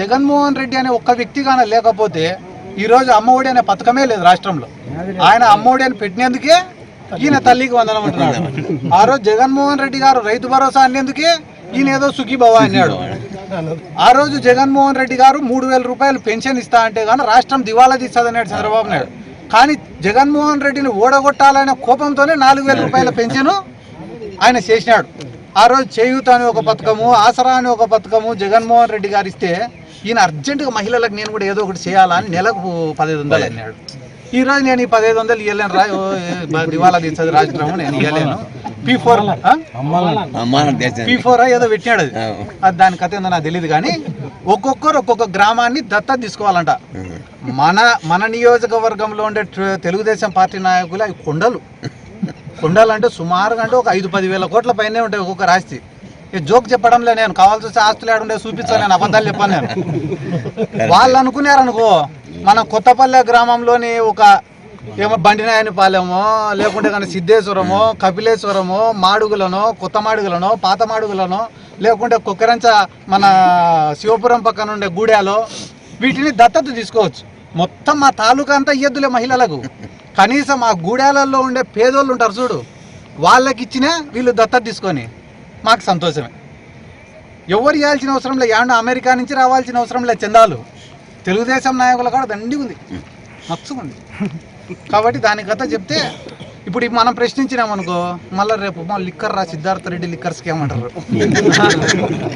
జగన్మోహన్ రెడ్డి అనే ఒక్క వ్యక్తి కానీ లేకపోతే ఈరోజు అమ్మఒడి అనే పథకమే లేదు రాష్ట్రంలో. ఆయన అమ్మఒడి అని పెట్టినందుకే ఈయన తల్లికి వందనం అంటున్నాడు. ఆ రోజు జగన్మోహన్ రెడ్డి గారు రైతు భరోసా అనేందుకే ఈయన ఏదో సుఖీభవ అన్నాడు. ఆ రోజు జగన్మోహన్ రెడ్డి గారు మూడు వేల రూపాయలు పెన్షన్ ఇస్తా అంటే కానీ రాష్ట్రం దివాలా తీస్తుందన్నాడు చంద్రబాబు నాయుడు. కానీ జగన్మోహన్ రెడ్డిని ఓడగొట్టాలనే కోపంతోనే నాలుగు వేల రూపాయల పెన్షన్ ఆయన చేసినాడు. ఆ రోజు చేయూత అని ఒక పథకము ఆసరా అని ఒక పథకము జగన్మోహన్ రెడ్డి గారు ఇస్తే ఈయన అర్జెంటుగా మహిళలకు నేను కూడా ఏదో ఒకటి చేయాలని నెలకు పదిహేను వందలు అన్నాడు. ఈ రోజు నేను ఈ పదిహేను వందలు ఇవ్వలేను రా దివాలా తీస్తుంది రాజకీయం నేను ఇవ్వలేను పీ ఫోర్ పీ ఫోర్ ఏదో పెట్టినాడు అది. అది దాని కథ ఏందో నాకు తెలియదు కానీ ఒక్కొక్కరు ఒక్కొక్క గ్రామాన్ని దత్తత తీసుకోవాలంట. మన మన నియోజకవర్గంలో ఉండే తెలుగుదేశం పార్టీ నాయకులు అవి కొండలు. కొండలు అంటే సుమారుగా అంటే ఒక ఐదు పది వేల కోట్ల పైనే ఉంటాయి ఒక్కొక్క ఆస్తి ఈ జోక్ చెప్పడంలే నేను కావాల్సి వస్తే ఆస్తులు ఏడుండే చూపించాను నేను అబద్ధాలు చెప్పాను నేను. వాళ్ళు అనుకున్నారనుకో మన కొత్తపల్లె గ్రామంలోని ఒక ఏమో బండినాయని పాలెమో లేకుంటే కానీ సిద్ధేశ్వరమో కపిలేశ్వరమో మాడుగులనో కొత్త మాడుగులనో పాత మాడుగులనో లేకుంటే కుక్కరంచ మన శివపురం పక్కన ఉండే గూడాలో వీటిని దత్తత తీసుకోవచ్చు. మొత్తం మా తాలూకా అంతా ఇయ్యద్దులే మహిళలకు. కనీసం ఆ గూడాలలో ఉండే పేదోళ్ళు ఉంటారు చూడు. వాళ్ళకి ఇచ్చినా వీళ్ళు దత్తత తీసుకొని మాకు సంతోషమే. ఎవరు ఇవ్వాల్సిన అవసరం లేదు యాండ అమెరికా నుంచి రావాల్సిన అవసరం లేదు చందాలు. తెలుగుదేశం నాయకుల కూడా దండి ఉంది. మచ్చుకుంది కాబట్టి దాని కథ చెప్తే ఇప్పుడు మనం ప్రశ్నించినాం అనుకో మళ్ళీ రేపు మా లిక్కర్ రా సిద్ధార్థ రెడ్డి లిక్కర్స్కి ఏమంటారు